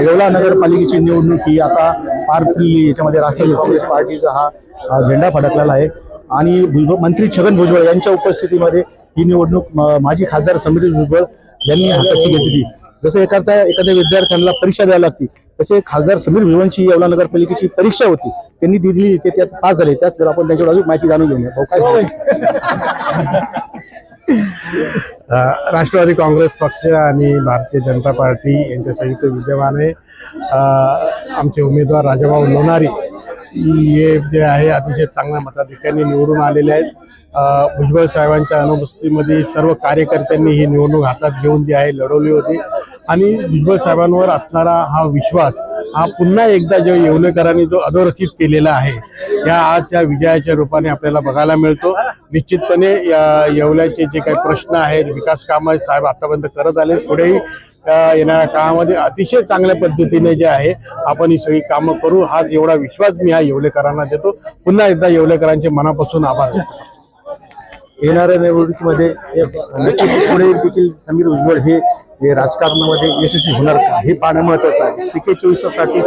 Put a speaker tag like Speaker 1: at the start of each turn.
Speaker 1: येवला नगरपालिकेची निवडणूक ही आता पार पडली. याच्यामध्ये राष्ट्रवादी काँग्रेस पार्टीचा हा झेंडा फडकलेला आहे. आणि भुजबळ मंत्री छगन भुजबळ यांच्या उपस्थितीमध्ये ही निवडणूक माजी खासदार समीर भुजबळ यांनी हाताची घेतली. जसं एखाद्या एखाद्या विद्यार्थ्यांना परीक्षा द्यावी लागते तसे खासदार समीर भुजबळची येवला नगरपालिकेची परीक्षा होती. त्यांनी दिली ते त्यात पास झाले. त्याच जर आपण त्यांच्यावर अजून माहिती जाणून घेऊया. काय?
Speaker 2: अ, राष्ट्रवादी काँग्रेस पक्ष आणि भारतीय जनता पार्टी यांच्या संयुक्त विद्यमाने आमचे उमेदवार राजाभाऊ लोणारी हे जे आहे अतिशय चांगल्या मताधिक्याने निवडून आलेले आहेत. भुजबळ साहेबांच्या अनुपस्थितीमध्ये सर्व कार्यकर्त्यांनी ही निवडणूक हातात घेऊन जी आहे लढवली होती. आणि भुजबळ साहेबांवर असणारा हा विश्वास हा पुन्हा एकदा जो येवलेकरांनी जो अधोरेखित केलेला आहे या आजच्या विजयाच्या रूपाने आपल्याला बघायला मिळतो. निश्चितपणे या येवल्याचे जे काही प्रश्न आहेत विकास कामं साहेब आतापर्यंत करत आले. पुढेही येणाऱ्या काळामध्ये अतिशय चांगल्या पद्धतीने जे आहे आपण ही सगळी कामं करू. हाच एवढा विश्वास मी हा येवलेकरांना देतो. पुन्हा एकदा येवलेकरांचे मनापासून आभार
Speaker 1: येणाऱ्या निवडणुकीमध्ये पुढे देखील समीर उज्ज्वल हे राजकारणामध्ये यशस्वी होणार का? हे पाहणं महत्वाचं आहे. सीके चोवीससाठी